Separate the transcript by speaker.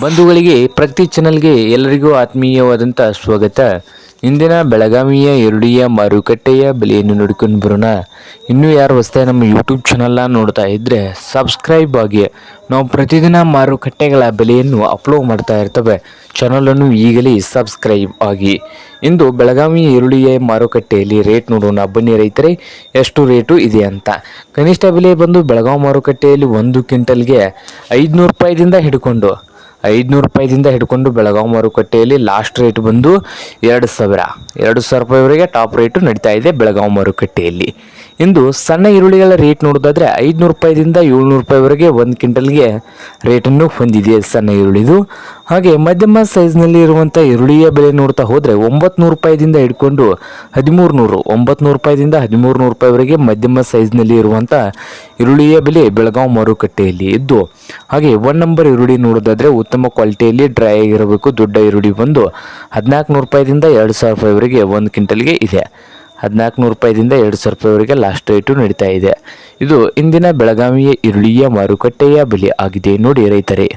Speaker 1: ಬಂಧುಗಳಿಗೆ ಪ್ರತಿ ಚಾನಲ್ಗೆ ಎಲ್ಲರಿಗೂ ಆತ್ಮೀಯವಾದಂಥ ಸ್ವಾಗತ. ಇಂದಿನ ಬೆಳಗಾವಿಯ ಈರುಳ್ಳಿಯ ಮಾರುಕಟ್ಟೆಯ ಬೆಲೆಯನ್ನು ನೋಡಿಕೊಂಡು ಬರೋಣ. ಇನ್ನೂ ಯಾರು ಹೊಸ್ದಾಗಿ ನಮ್ಮ ಯೂಟ್ಯೂಬ್ ಚಾನಲ್ನ ನೋಡ್ತಾ ಇದ್ದರೆ ಸಬ್ಸ್ಕ್ರೈಬ್ ಆಗಿ. ನಾವು ಪ್ರತಿದಿನ ಮಾರುಕಟ್ಟೆಗಳ ಬೆಲೆಯನ್ನು ಅಪ್ಲೋಡ್ ಮಾಡ್ತಾ ಇರ್ತವೆ. ಚಾನಲನ್ನು ಈಗಲೇ ಸಬ್ಸ್ಕ್ರೈಬ್ ಆಗಿ. ಇಂದು ಬೆಳಗಾವಿ ಈರುಳ್ಳಿಯ ಮಾರುಕಟ್ಟೆಯಲ್ಲಿ ರೇಟ್ ನೋಡೋಣ. ಬನ್ನಿ ರೈತರೇ, ಎಷ್ಟು ರೇಟು ಇದೆ ಅಂತ. ಕನಿಷ್ಠ ಬೆಲೆ ಬಂದು ಬೆಳಗಾವಿ ಮಾರುಕಟ್ಟೆಯಲ್ಲಿ ಒಂದು ಕ್ವಿಂಟಲ್ಗೆ ಐದುನೂರು ರೂಪಾಯಿದಿಂದ ಹಿಡ್ಕೊಂಡು ಐದುನೂರು ರೂಪಾಯಿದಿಂದ ಹಿಡ್ಕೊಂಡು ಬೆಳಗಾವಿ ಮಾರುಕಟ್ಟೆಯಲ್ಲಿ ಲಾಸ್ಟ್ ರೇಟ್ ಬಂದು ಎರಡು ಸಾವಿರ. ಎರಡು ಸಾವಿರ ರೂಪಾಯಿವರೆಗೆ ಟಾಪ್ ರೇಟು ನಡೀತಾ ಇದೆ ಬೆಳಗಾವಿ ಮಾರುಕಟ್ಟೆಯಲ್ಲಿ. ಇಂದು ಸಣ್ಣ ಈರುಳ್ಳಿಗಳ ರೇಟ್ ನೋಡೋದಾದ್ರೆ ಐದುನೂರು ರೂಪಾಯಿದಿಂದ ಏಳ್ನೂರು ರೂಪಾಯಿವರೆಗೆ ಒಂದು ಕ್ವಿಂಟಲ್ಗೆ ರೇಟನ್ನು ಹೊಂದಿದೆ ಸಣ್ಣ ಈರುಳ್ಳಿದು. ಹಾಗೆ ಮಧ್ಯಮ ಸೈಜ್ನಲ್ಲಿ ಇರುವಂಥ ಈರುಳ್ಳಿಯ ಬೆಲೆ ನೋಡ್ತಾ ಹೋದರೆ ಒಂಬತ್ತು ರೂಪಾಯಿದಿಂದ ಹಿಡ್ಕೊಂಡು ಹದಿಮೂರು ನೂರು ಒಂಬತ್ತು ರೂಪಾಯಿದಿಂದ ಹದಿಮೂರು ನೂರು ರೂಪಾಯಿವರೆಗೆ ಮಧ್ಯಮ ಸೈಜ್ನಲ್ಲಿ ಇರುವಂಥ ಈರುಳ್ಳಿಯ ಬೆಲೆ ಬೆಳಗಾವಿ ಮಾರುಕಟ್ಟೆಯಲ್ಲಿ ಇದ್ದು, ಹಾಗೆ ಒನ್ ನಂಬರ್ ಈರುಳ್ಳಿ ನೋಡೋದಾದ್ರೆ ಉತ್ತಮ ಕ್ವಾಲಿಟಿಯಲ್ಲಿ ಡ್ರೈ ಆಗಿರಬೇಕು, ದೊಡ್ಡ ಈರುಳ್ಳಿ ಬಂದು ಹದಿನಾಲ್ಕು ನೂರು ರೂಪಾಯಿದಿಂದ ಎರಡು ಸಾವಿರ ರೂಪಾಯಿವರೆಗೆ ಒಂದು ಕ್ವಿಂಟಲ್ಗೆ ಇದೆ. ಹದಿನಾಲ್ಕು ನೂರು ರೂಪಾಯಿದಿಂದ ಎರಡು ಸಾವಿರ ರೂಪಾಯಿವರೆಗೆ ಲಾಸ್ಟ್ ರೇಟು ನಡೀತಾ ಇದೆ. ಇದು ಇಂದಿನ ಬೆಳಗಾವಿಯ ಈರುಳ್ಳಿಯ ಮಾರುಕಟ್ಟೆಯ ಬೆಲೆ ಆಗಿದೆ. ನೋಡಿ ರೈತರೇ.